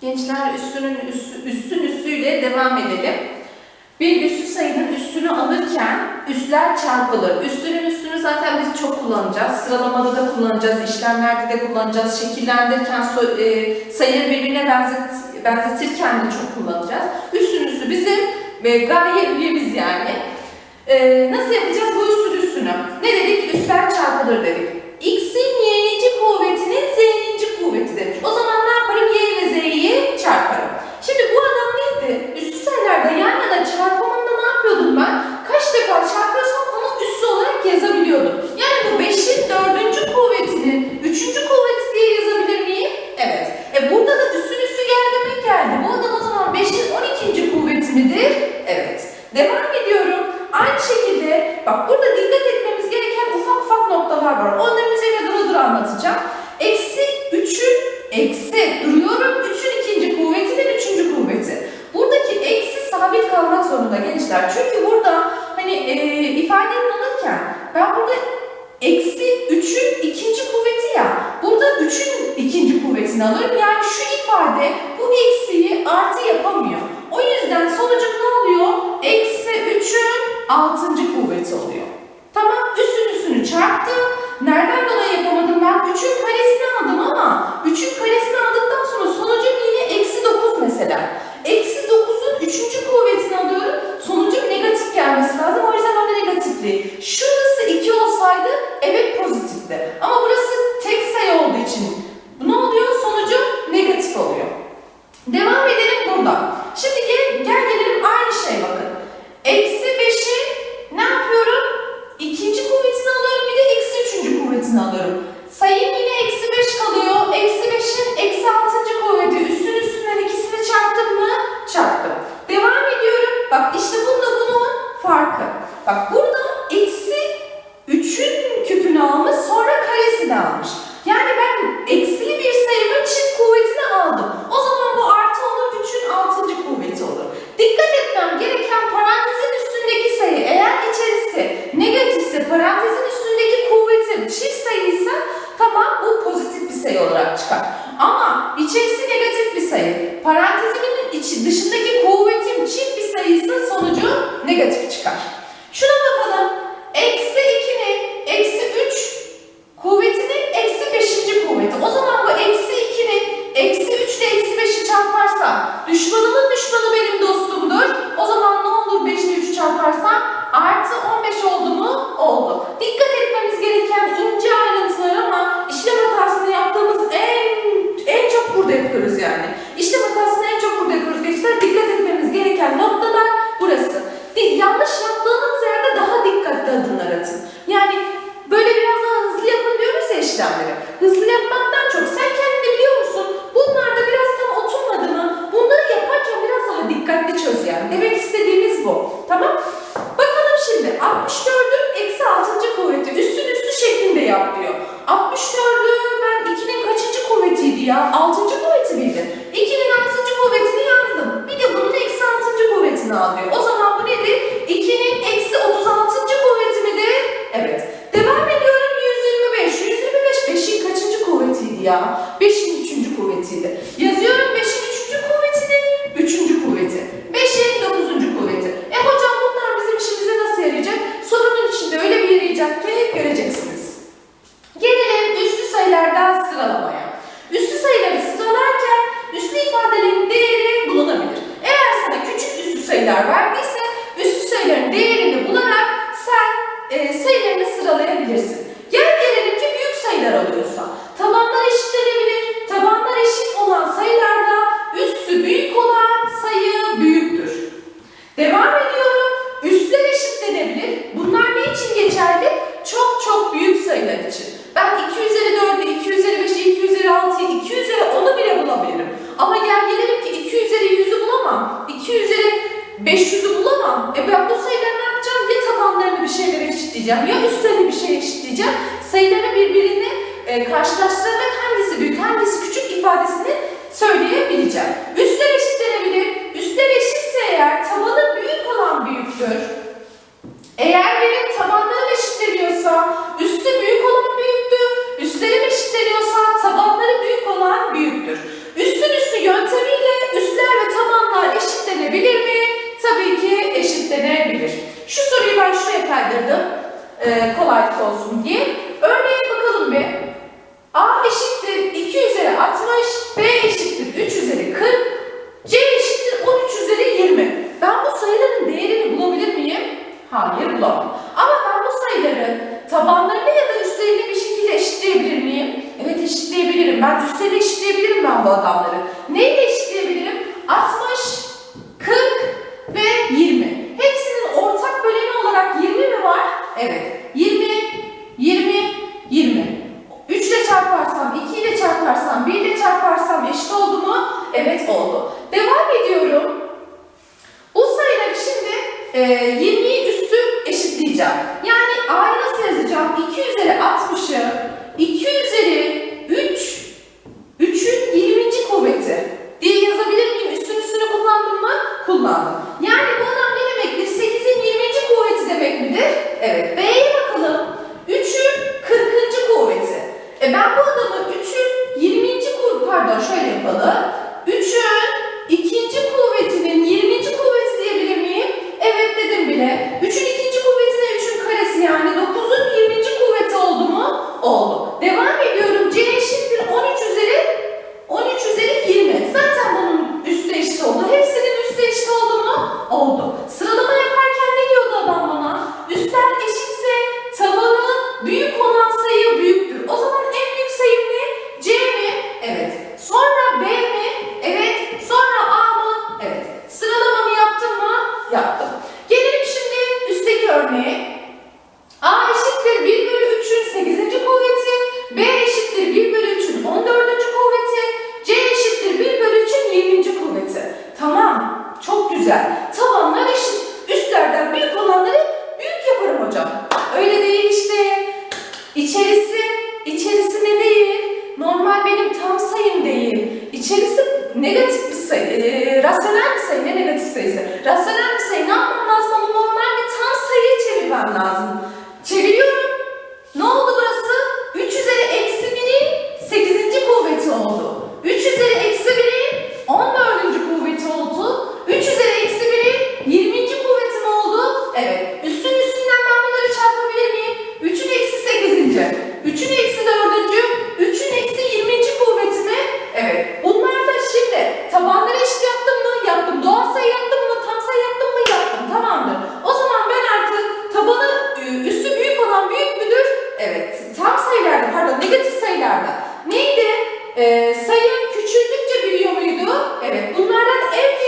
Gençler üstünün üssü, üstün üssüyle devam edelim. Bir üssü sayının üstünü alırken üsler çarpılır. Üstünün üstünü zaten biz çok kullanacağız. Sıralamada da kullanacağız, işlemlerde de kullanacağız. Şekillendirirken so- e, sayıları birbirine benzet, benzetirken de çok kullanacağız. Üstün üssü bizim e, gayemiz yani. E, nasıl yapacağız bu üstün üstünü? Ne dedik? Üsler çarpılır dedik. X'in y'ninci kuvvetinin z'ninci kuvveti demiş. O zaman ne yaparım? Y ve z'yi çarparım. Şimdi bu adam neydi? Üstü sayılarda yan yana çarpımında ne yapıyordum ben? Kaç defa çarpıyorsam onu üssü olarak yazabiliyordum. Yani bu 5'in dördüncü kuvvetinin üçüncü kuvveti diye yazabilir miyim? Evet. E burada da üssün üssü geldi demek geldi. Bu adam o zaman 5'in 12. kuvveti midir? Evet. Devam ediyorum. Aynı şekilde bak burada dikkat etmemiz gereken ufak ufak noktalar var. Onların üzerine dura dura anlatacağım. Eksi 3'ün eksi duruyorum 3'ün ikinci kuvvetinin üçüncü kuvveti. Buradaki eksi sabit kalmak zorunda gençler. Çünkü burada hani e, ifade alırken ben burada eksi 3'ün ikinci kuvveti ya. Burada 3'ün ikinci kuvvetini alırım. Yani şu ifade bu eksiyi artı yapamıyor. O yüzden sonucum ne oluyor? Eksi 3'ün altıncı kuvveti oluyor. Tamam çarptım. Nereden dolayı yapamadım ben? 3'ün karesini aldım ama 3'ün karesini aldıktan sonra sonucum yine eksi 9 mesela. Eksi 9'un 3. kuvvetini alıyorum. Sonucum negatif gelmesi lazım. O yüzden ben de negatifli. Şurası 2 olsaydı evet pozitifti. Ama burası tek sayı olduğu için ne oluyor? Sonucum negatif oluyor. Devam edelim burada. Şimdi gel, gel gelelim aynı şey bakın. Eksi 5'i ne yapıyorum? İkinci kuvvetini alıyorum bir de eksi üçüncü kuvvetini alıyorum. Sayım yine eksi 5 kalıyor. Eksi 5'in eksi altıncı kuvveti. Üstün üstünden ikisini çarptım mı? Çarptım. Devam ediyorum. Bak işte bunda bunun farkı. Bak burada eksi 3'ün küpünü almış sonra karesini almış. Yani ben eksili bir sayının çift kuvvetini aldım. O zaman bu artı olur 3'ün altıncı kuvveti olur. Dikkat etmem gereken parantezin üstündeki sayı eğer içerisi negatifse parantezin üstündeki kuvvetim çift sayıysa tamam bu pozitif bir sayı olarak çıkar. Ama içerisi negatif bir sayı. Parantezimin içi dışındaki kuvvetim çift bir sayıysa sonucu negatif çıkar. Yani. İşlem hatasını en çok burada yapıyoruz gençler. Dikkat etmemiz gereken noktalar burası. Yanlış yaptığınız yerde daha dikkatli adımlar atın. Yani böyle biraz daha hızlı yapın diyoruz ya işlemleri. Hızlı yapmaktan çok sen kendini biliyor musun? Bunlar da biraz tam oturmadı mı? Bunları yaparken biraz daha dikkatli çöz yani. Demek istediğimiz bu. Tamam? Bakalım şimdi 64'ün eksi 6. kuvveti üstün üstü şeklinde yap diyor. 64'ü ben 2'nin kaçıncı kuvvetiydi ya? 6. kuvveti miydi? 2'nin 6. kuvvetini yazdım. Bir de bunun eksi 6. kuvvetini al diyor. O zaman bu nedir? 2'nin eksi 36. kuvveti midir? Evet. Devam ediyorum 125. 125 5'in kaçıncı kuvvetiydi ya? 5'in işleyeceğim ya üstelli bir şey işleyeceğim. Sayıları birbirini e, karşılaştırarak hangisi büyük, hangisi küçük ifadesini söyleyebileceğim. Üstler eşitlenebilir. Üstler eşitse eğer tabanı büyük olan büyüktür. Eğer benim tabanlarım eşitleniyorsa üstü büyük olan büyüktü. Üstlerim eşitleniyorsa tabanları büyük olan büyüktür. Üstün üstü yöntemiyle üstler ve tabanlar eşitlenebilir mi? Tabii ki eşitlenebilir. Şu soruyu ben şuraya kaydırdım e, kolaylık şey olsun diye. Örneğe bakalım bir. A eşittir 2 üzeri 60, B eşittir 3 üzeri 40, C eşittir 13 üzeri 20. Ben bu sayıların değerini bulabilir miyim? Hayır bulamam. Ama ben bu sayıları tabanlarını ya da üstlerini bir şekilde eşitleyebilir miyim? Evet eşitleyebilirim. Ben üstlerini eşitleyebilirim ben bu adamları. Neyle Ee, e, sayı küçüldükçe büyüyor muydu? Evet. Bunlardan en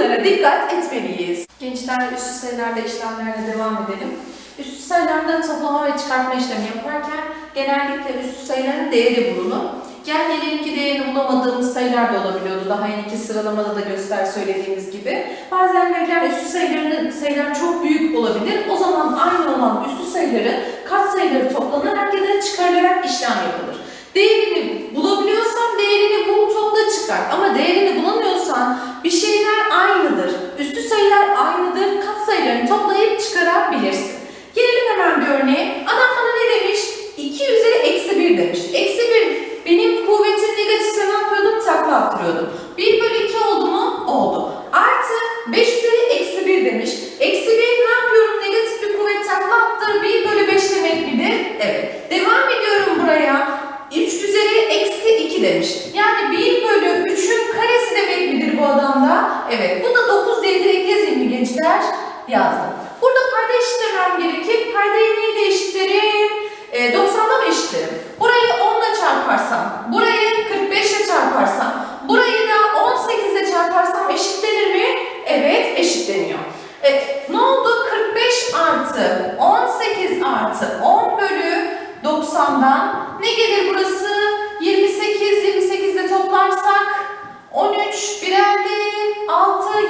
Bunlara dikkat etmeliyiz. Gençler üstü sayılarda işlemlerle devam edelim. Üstü sayılarda toplama ve çıkartma işlemi yaparken genellikle üstü sayıların değeri bulunur. Gel gelelim ki değerini bulamadığımız sayılar da olabiliyordu. Daha önceki sıralamada da göster söylediğimiz gibi. Bazen verilen üstü sayıların sayılar çok büyük olabilir. O zaman aynı olan üstü sayıları kat sayıları toplanarak ya da çıkarılarak işlem yapılır. Değerini bulabiliyorsan değerini bul topla çıkar. Ama Evet, bu da 9 diye direkt yazayım mı gençler? Yazdım. Burada perde eşitlemem gerekir. Perdeyi neyi değiştirdim?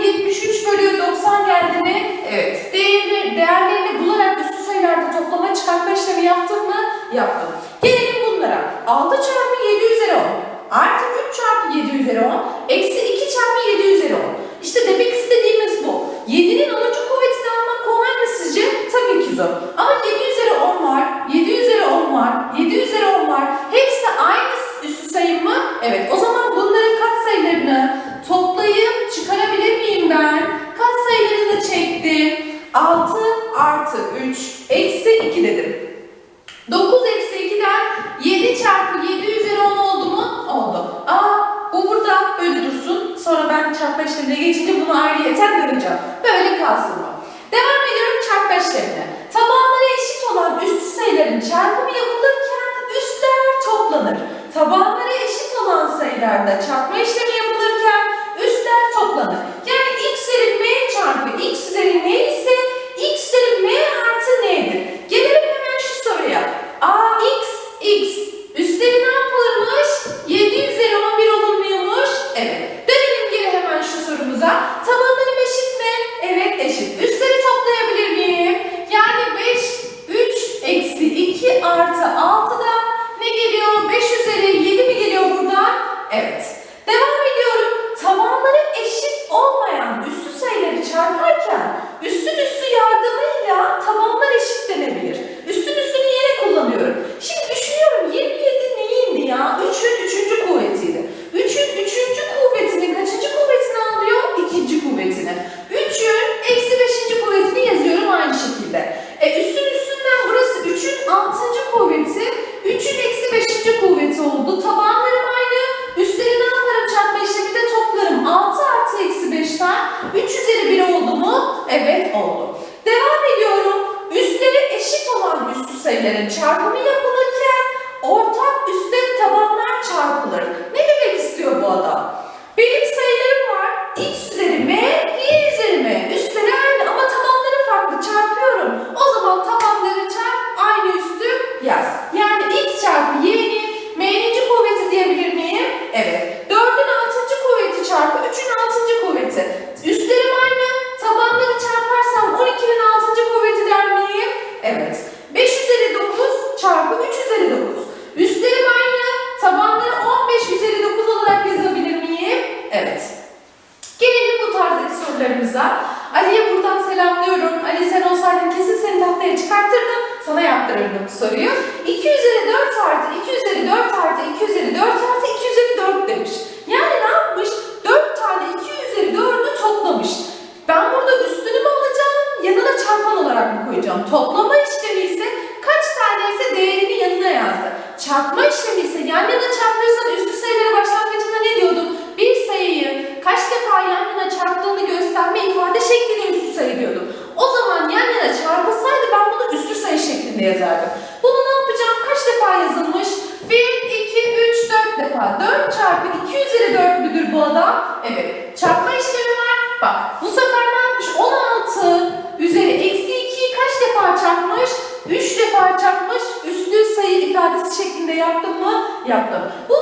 73 bölü 90 geldi mi? Evet. Değerini, değerlerini bularak üstü sayılarda toplama çıkartma işlemi yaptın mı? Yaptım. Gelelim bunlara. 6 çarpı 7 üzeri 10. Artı 3 çarpı 7 üzeri 10. Eksi 2 çarpı 7 üzeri 10. İşte demek istediğimiz bu. 7'nin 10. kuvvetini almak kolay mı sizce? Tabii ki zor. Ama 7 üzeri 10 var. 7 üzeri 10 var. 7 üzeri 10 var. Hepsi aynı üstü sayı mı? Evet. O zaman Evet oldu. Devam ediyorum. Üstleri eşit olan üstü sayıların çarpımı yapılır olmamış. Ben burada üstünü mü alacağım, yanına çarpan olarak mı koyacağım? Toplam Bu sefer ne yapmış? 16 üzeri eksi 2'yi kaç defa çarpmış? 3 defa çarpmış. Üstü sayı ifadesi şeklinde yaptım mı? Yaptım. Bu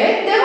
Evet.